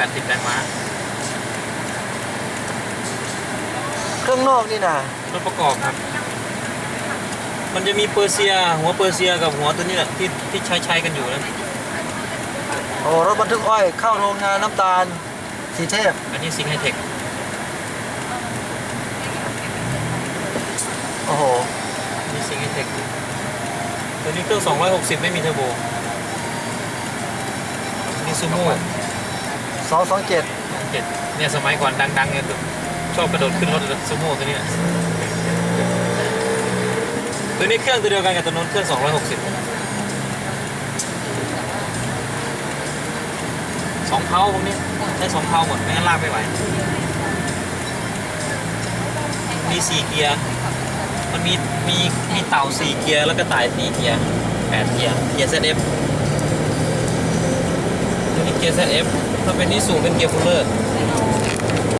180แรงม้าเครื่องนอกนี่นะรถประกอบครับ มันจะมีเปอร์เซีย หัวเปอร์เซียกับหัวตัวนี้แหละที่ที่ใช้ใช้กันอยู่นะโอ้รถบรรทุกอ้อยเข้าโรงงานน้ำตาลสีเทพ อันนี้ซิงไฮเทคโอ้โหนี่ซิงไฮเทคตัวนี้เครื่อง 260 ไม่มีเทอร์โบนี่ซูโม่ สองสองเจ็ดเจ็ดเนี่ยสมัยก่อนดังๆเนี่ยชอบกระโดดขึ้นรถซูโม่ตัวนี้ตัวนี้เครื่องตัวเดียวกันกับตัวนู้นเครื่อง260สองเพาพวกนี้ใช้สองเพาหมดไม่งั้นลากไม่ไหวมีสี่เกียร์มันมีมีมีเต่าสี่เกียร์แล้วก็ต่ายสี่เกียร์แปดเกียร์เกียร์ ZF ตัวนี้เกียร์ ZF ถ้าเป็นนี่สูงเป็นเกียร์คูลเลอร์